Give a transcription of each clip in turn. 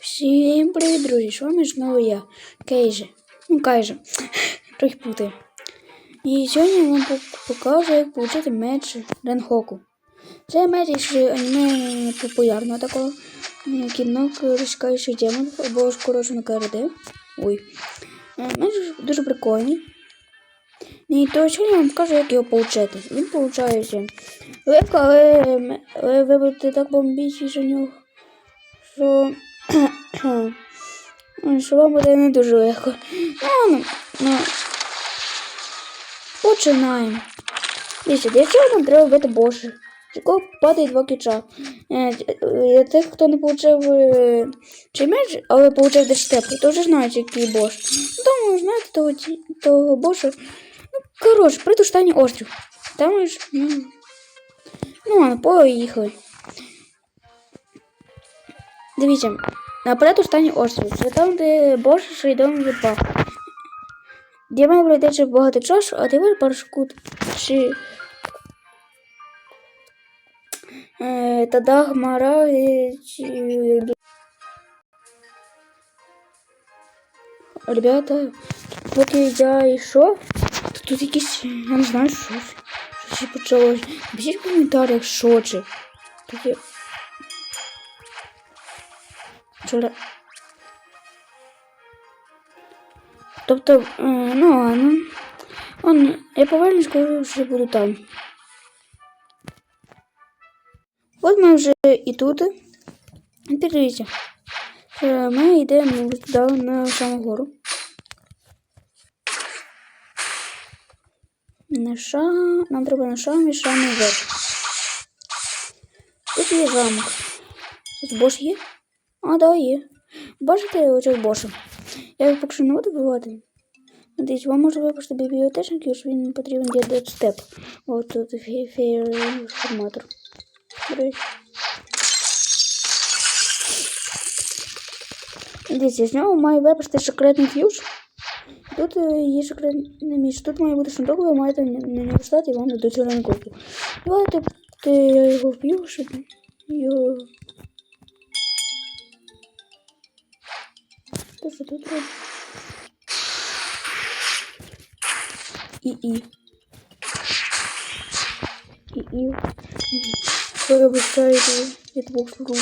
Всім привіт, друзі! З вами знову я, Кейжі. Ну, Кайжа. Трохи путаю. І сьогодні я вам пок- покажу, як отримати меч Ренхоку. Цей меч із аніме популярного такого. м, Кінок розкаючий демон або скорочено КРД. Ой. Е, Меч дуже прикольний. І то сьогодні я вам покажу, як його получати. Він получається легко, але, ви будете так бомбити за нього, що що вам буде не дуже легко. Ну, ну, ну. Починаємо. Дивіться, для цього нам треба вбити боша. З якого падає два кіча. Е, Для тих, хто не отримав е, цей меч, але отримав дешстеп, то вже знають, який бош. Ну, тому знаєте того, того боша. Ну, коротше, придуштані острів. Там ж. Ну, ну ладно, поїхали. Дивіться, наперед останній острів. Це там, де Боже Шейдон відпав. Де має пройти багато часу, а тепер парашкут чи е, Тадах Мара е, чи... Ребята, поки я йшов, то тут якісь, я не знаю, що. Що це почалось. Пишіть в коментарях, що це. Тут є... Вчора. Тобто, е, ну ладно. Он, я повільно скажу, що буду там. От ми вже і тут. Дивіться. Ми йдемо туди на саму гору. На ша... Нам треба на шам і шам вверх. Тут є замок. Тут бош є? А, да, є. Бачите оцього боша? Я його поки що не буду вбивати. Дивіться, вам може випасти бібліотечник, якщо він потрібен для дедстеп. От тут фе- фе- форматор. Дивіться, з нього має випасти секретний фьюж. Тут е, є секретне місце. Тут має бути сундук, ви маєте на нього стати і вам дадуть ранковку. Давайте я його вб'ю, щоб тут робить? І і. І і. Перебачаєте від двох слуг.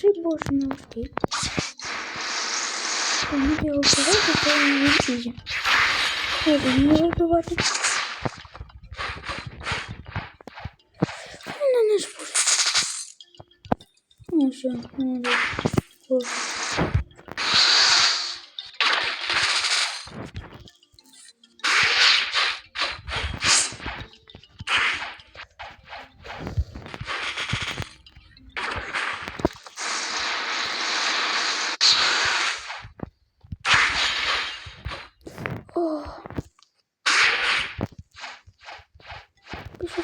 Чи боже не окей? Мені його вбивати, то не ізі. Може, не його Ну, все, ну, да. Боже. Ох. Пишу.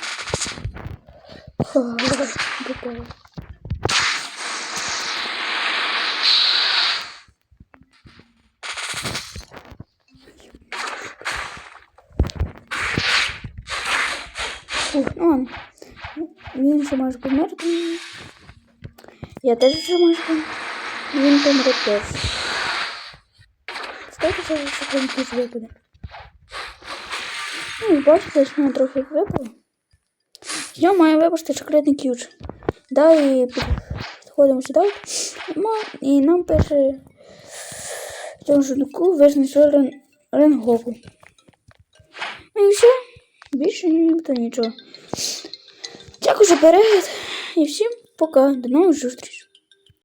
Фух, ну. Він ще може померти. Я теж ще можу. Він помре теж. Скільки це вже секунд випаде? Ну, бачите, що мене трохи випало. З нього має випасти секретний ключ. Далі підходимо сюди. І нам пише цьому журналку визначили Рен... Ренгоку. Ну і все. Більше ніхто нічого. Дякую за перегляд. І всім пока. До нових зустрічей.